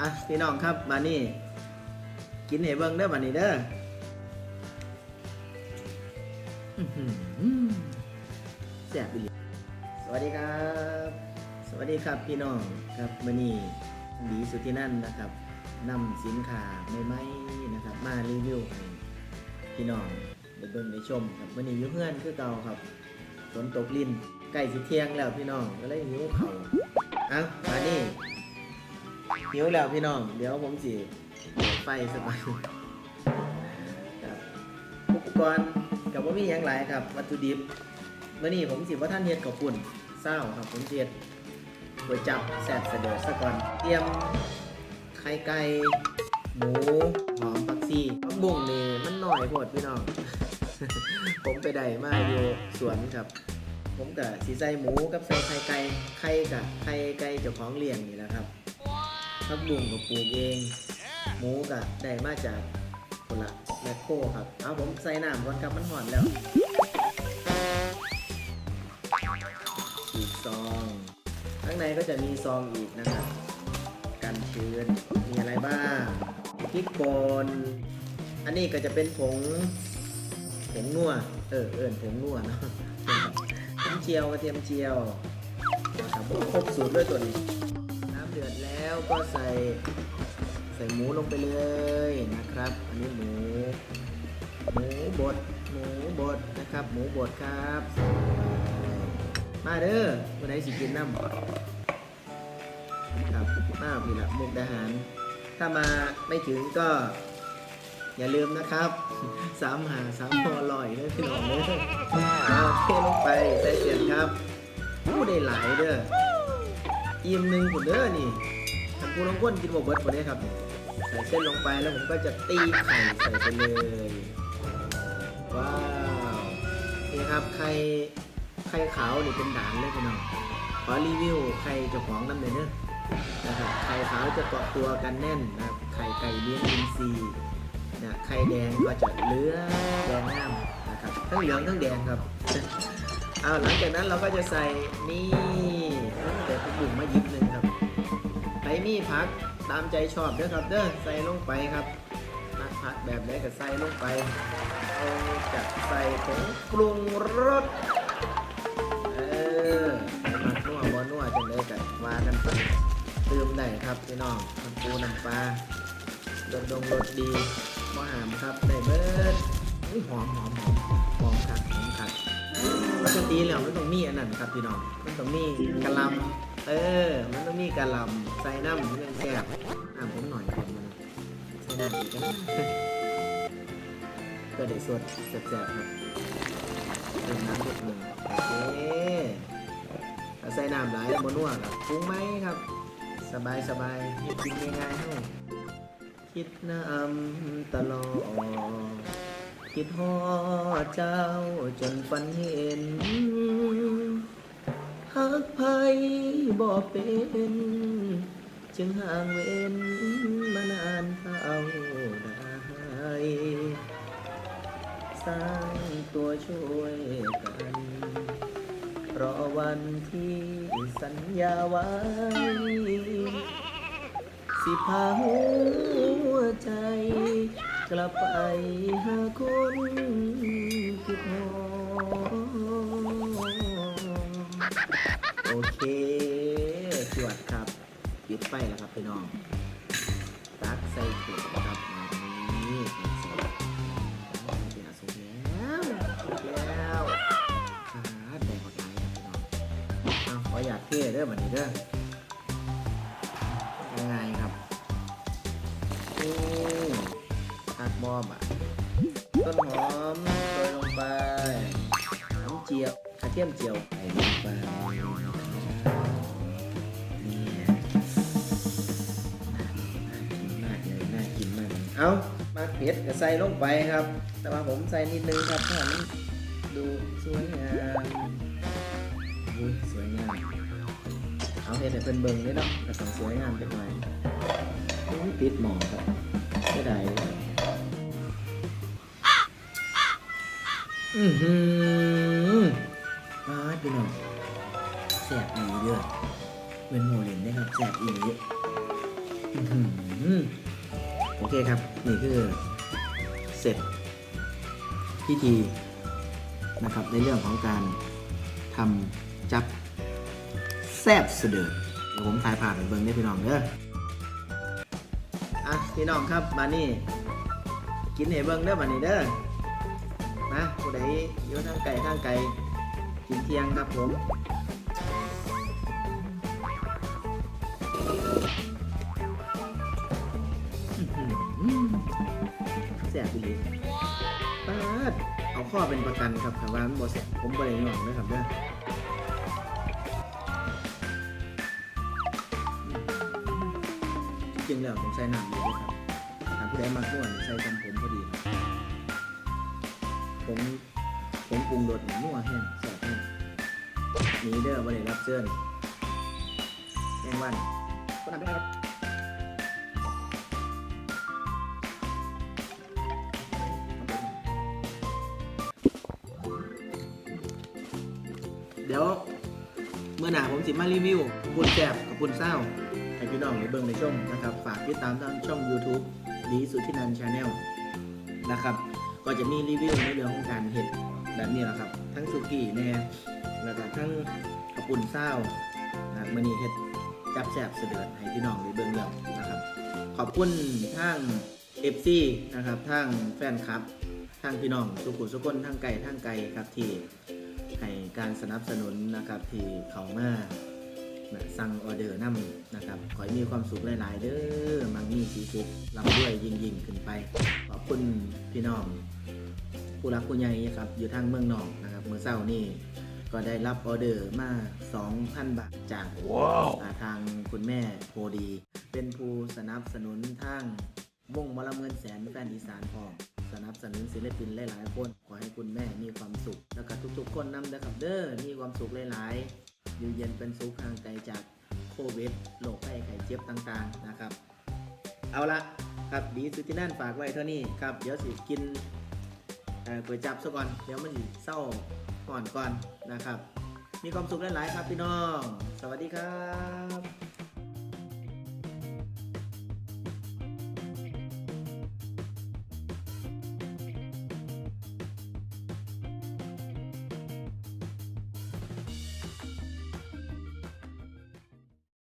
อะพี่น้องครับมานี่กินให้เบิ่งเด้อมานี่เด้อแซ่บอีหลีสวัสดีครับ สวัสดีครับพี่น้องครับมานี่ดีสุดที่นั่นนะครับนำสินค้าใหม่ๆนะครับ มารีวิวให้พี่น้องได้เบิ่งได้ชมครับมานี่อยู่เพื่อนคือเก่าครับฝนตกลิ้นใกล้สิเที่ยงแล้วพี่น้องก็เลยหิวเขาอะมานี่ หิวแล้วพี่น้อง เดี๋ยวผมสิเปิดไฟสักหน่อยครับอุปกรณ์กับว่ามีอย่างไรครับ วัตถุดิบเมื่อนี้ผมสิว่าท่านเฮ็ดกับปุ่นเศร้าครับผมเฮ็ดก๋วยจับแซ่บเสด็จซะก่อน เตรียมไข่ไก่หมูหอมผักชีผักบุ้งนี่มันหน่อยโพดพี่น้อง ผมไปได้มาอยู่สวนครับ ผมกับสีใส่หมูกับใส่ไข่ไก่ไข่กับไข่ไก่เจ้าของเลี้ยงนี่แหละครับ ผักบุ้งก็ปลูกเองหมูก็ได้มาจากคนละแมคโครครับ เอาผมใส่น้ำก่อนครับมันหอนแล้วอีกซองข้างในก็จะมีซองอีกนะครับ กันชื้นมีอะไรบ้างพริกป่นอันนี้ก็จะเป็นผงผงนัวเออเอิญผงนัวเนาะกระเทียมเจียวกระเทียมเจียวนะครับครบสูตรด้วยตัวนี้น้ำ เดือดแล้วก็ใส่ใส่หมูลงไปเลยนะครับ อันนี้หมู หมูบด หมูบดนะครับ หมูบดครับ มาเด้อวันไหนสิกินน้ำครับมาพี่ละมุกดาหาร ถ้ามาไม่ถึงก็ อย่าลืมนะครับสามหาสามพอลอยเด้อพี่น้องเด้อเอาเทลงไปใส่เสียนครับผู้ได้หลายเด้อ อิ่มหนึ่งผมเด้อนี่ทำกูลองก้นกินบกเบิร์ดคนนี้ครับ ใส่เส้นลงไปแล้วผมก็จะตีไข่ใส่ไปเลยว้าวนี่ครับไข่ไข่ขาวนี่เป็นด่านเลยพี่น้องขอรีวิวไข่เจ้าของน้ำเลยเนอะนะครับไข่ขาวจะเกาะตัวกันแน่นนะครับไข่ไก่เลี้ยงอินทรีย์นะไข่แดงก็จะเลื้องแดงงามนะครับทั้งเหลืองทั้งแดงครับ เอาหลังจากนั้นเราก็จะใส่นี่เดี๋ยวผมบุ่มมายิบหนึ่งครับใส่มีผักตามใจชอบเด้อครับเด้อใส่ลงไปครับผักผักแบบไหนก็ใส่ลงไปเอาจะใส่ผงปรุงรสเออมักนัวบอนัวจังเลยกันวากันไปเติมได้ครับพี่น้องน้ำปูน้ำปลารสดงรสดีมหามครับได้เบิดอุ๊ยหอมหอมหอมหอมครับหอมค รับปกติแล้วมันต้องมีอันนั้นครับพี่น้องมันต้องมีกะหลำเออ มันต้องมีกะหลำใส่น้ำมันยังแซ่บน้ำผมหน่อยคนมันใส่น้ำอีกนะก็ได้สดแซ่บๆครับเติมน้ำนิดหนึ่งโอเคถ้าใส่น้ำหลายบนนัวครับปรุงไหมครับ สบายสบายกินง่ายๆให้คิดน้ำตลอด คิดฮอเจ้าจนฝันเห็นหักไผบ่เป็น จึงห่างเว้นมานานเท่าได้สร้างตัวช่วยกัน เพรอวันที่สัญญาไว้ สิพาหัวใจ กลับไปหาคนคิดฮอโอเคจวดครับปิดไฟแล้วครับพี่น้องตักใส่ถุงครับแบบนี้ใส่เดี๋ยวสุกแล้วสุกแล้วอ่าแดงหมดเลยครับพี่น้องเอาขออยากเท่เด้อบัดนี้เด้อ ผักบอมอะต้นหอมโรยลงไปน้ำเจียวกระเทียมเจียวใส่ลงไปนี่น่ากินมากเลยน่ากินมากเลยเอามาเผ็ดก็ใส่ลงไปครับ แต่ว่าผมใส่นิดนึงครับเพราะมันดูสวยงามอุ้ยสวยงาม เอาเห็ดให้เป็นเบิ่งเลยเนาะก็ต้องสวยงามเป็นหน่อยปิดหมอครับไม่ได้ อือหือมาพี่น้องแสบอีเยอเป็นโมเลนได้ครับแสบอีเยอะอื้อหือโอเคครับ นี่คือเสร็จพิธีนะครับในเรื่องของการทำจับแซบเสดอเดี๋ยวผมถ่ายภาพไปเบิ่งได้พี่น้องเด้ออะพี่น้องครับมานี่กินให้เบิ่งเด้อมานี่เด้อ นะผู้ใดอยู่ทางไกลทางไกลกินเที่ยงครับผมแซ่บอีปาดเอาข้อเป็นประกันครับถ้าว่ามันบ่แซ่บผมบ่ได้ย่องนะครับเด้อจริงๆแล้วผมใส่น้ำอยู่ด้วยครับถ้าผู้ใดมักนวดใส่จำผม ผมผมปรุงรสนี่นัวแห้งแซ่บแห้งหนีเด้อบ่ได้รับเชิญแมงวันก็ทำได้ครับเดี๋ยว เมื่อหนาผมสิมารีวิวบุญแจบกับบุญเศร้าให้พี่น้องในเบิ่งในช่องนะครับ ฝากติดตามทางช่อง YouTube ดีสุดที่นันชาแนลนะครับ ก็จะมีรีวิวในเรื่องของการเห็ดแบบนี้แหละครับ ทั้งสุกี้แน่แล้วก็ทั้งกระปุ่นเศร้านะมื่อนี้เห็ดจับแสบเสดือดให้พี่น้องได้เบิ่งแล้วนะครับ ขอบคุณทาง FC นะครับทางแฟนคลับทางพี่น้องสุขุสุคนทางไก่ทางไก่ครับที่ให้การสนับสนุนนะครับที่เขามาสั่งออเดอร์นํนะครับ ขอให้มีความสุขหลาย ๆ เด้อ มังมีสีสุขรับด้วยยิ่งยิ่งๆขึ้นไป ขอบคุณพี่น้อง ผู้รักผู้ใหญ่ครับ อยู่ทางเมืองนอกนะครับเมื่อเช้านี่ก็ได้รับออเดอร์มา 2,000 บาทจากอ่าทางคุณแม่โพดี เป็นผู้สนับสนุนทางวงหมอลำเงินแสนแฟนอีสานพร้อมสนับสนุนศิลปินหลายๆคน ขอให้คุณแม่มีความสุข แล้วก็ทุกๆ คนนำเด้อครับเด้อมีความสุขหลายๆ อยู่เย็นเป็นสุขห่างไกลจากโควิดโรคไข้ไข้เจ็บต่างๆนะครับ เอาละครับดีสุดที่นั่นฝากไว้เท่านี้ครับ เดี๋ยวสิกินเอ่อก๋วยจับซะก่อน เดี๋ยวมันสิเศร้าก่อนก่อนนะครับ มีความสุขหลาย ๆ ครับพี่น้อง สวัสดีครับ